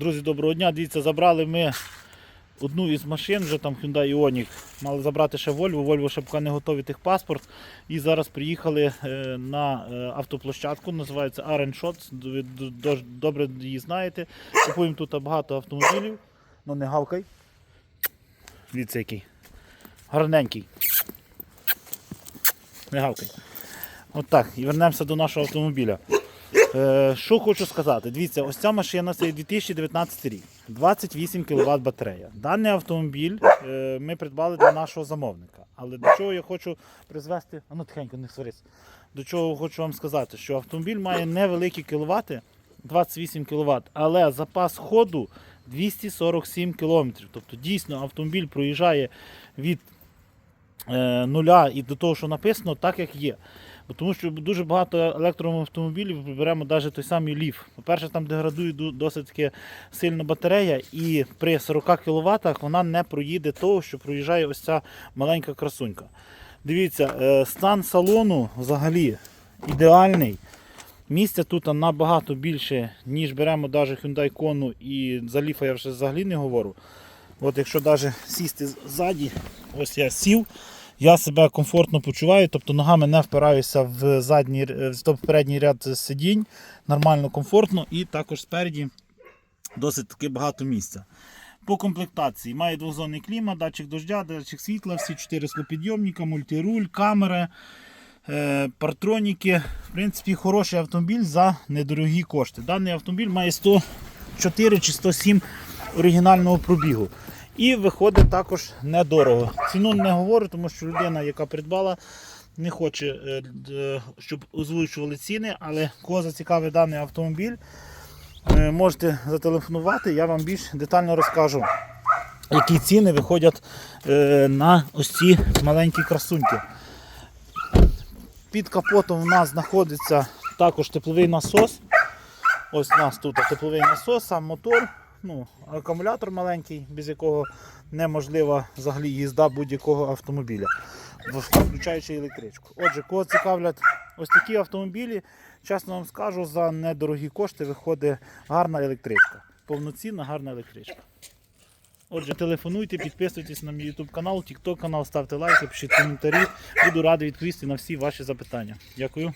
Друзі, доброго дня. Дивіться, забрали ми одну із машин, вже там Hyundai Ioniq. Мали забрати ще Volvo, Volvo ще поки не готові техпаспорт. І зараз приїхали е, на е, автоплощадку, називається Iron Shots. Ви добре її знаєте. Купуємо тут багато автомобілів. Ну не гавкай. Дивіться який. Гарненький. Не гавкай. От так, і вернемося до нашого автомобіля. Е, що хочу сказати, дивіться, ось ця машина це 2019 рік, 28 кВт батарея. Даний автомобіль е, ми придбали для нашого замовника. Але до чого я хочу призвести, а ну тихенько, не сварись. До чого хочу вам сказати, що автомобіль має невеликі кВт, 28 кВт, але запас ходу 247 км. Тобто дійсно автомобіль проїжджає від е, нуля і до того, що написано, так як є. Тому що дуже багато електроавтомобілів беремо навіть той самий ліф. По-перше, там деградує досить таки сильно батарея, і при 40 кВт вона не проїде того, що проїжджає ось ця маленька красунька. Дивіться, е, стан салону взагалі ідеальний. Місця тут набагато більше, ніж беремо навіть Hyundai Kona і за ліфа я вже взагалі не говорю. От якщо навіть сісти ззаді, ось я сів, я себе комфортно почуваю, тобто ногами не впираюся в задній в передній ряд сидінь, нормально, комфортно і також спереді досить таки багато місця. По комплектації має двохзонний клімат, датчик дождя, датчик світла, всі чотири склопідйомника, мультируль, камери, е, партроніки. В принципі, хороший автомобіль за недорогі кошти. Даний автомобіль має 104 чи 107 оригінального пробігу. І виходить також недорого. Ціну не говорю, тому що людина, яка придбала, не хоче, е, щоб озвучували ціни, але кого зацікавить даний автомобіль, е, можете зателефонувати, я вам більш детально розкажу, які ціни виходять е, на ось ці маленькі красуньки. Під капотом у нас знаходиться також тепловий насос. Ось у нас тут тепловий насос, сам мотор, ну, акумулятор маленький, без якого неможлива взагалі їзда будь-якого автомобіля, включаючи електричку. Отже, кого цікавлять ось такі автомобілі, чесно вам скажу, за недорогі кошти виходить гарна електричка. Повноцінна гарна електричка. Отже, телефонуйте, підписуйтесь на мій YouTube канал, TikTok канал, ставте лайки, пишіть коментарі. Буду радий відповісти на всі ваші запитання. Дякую.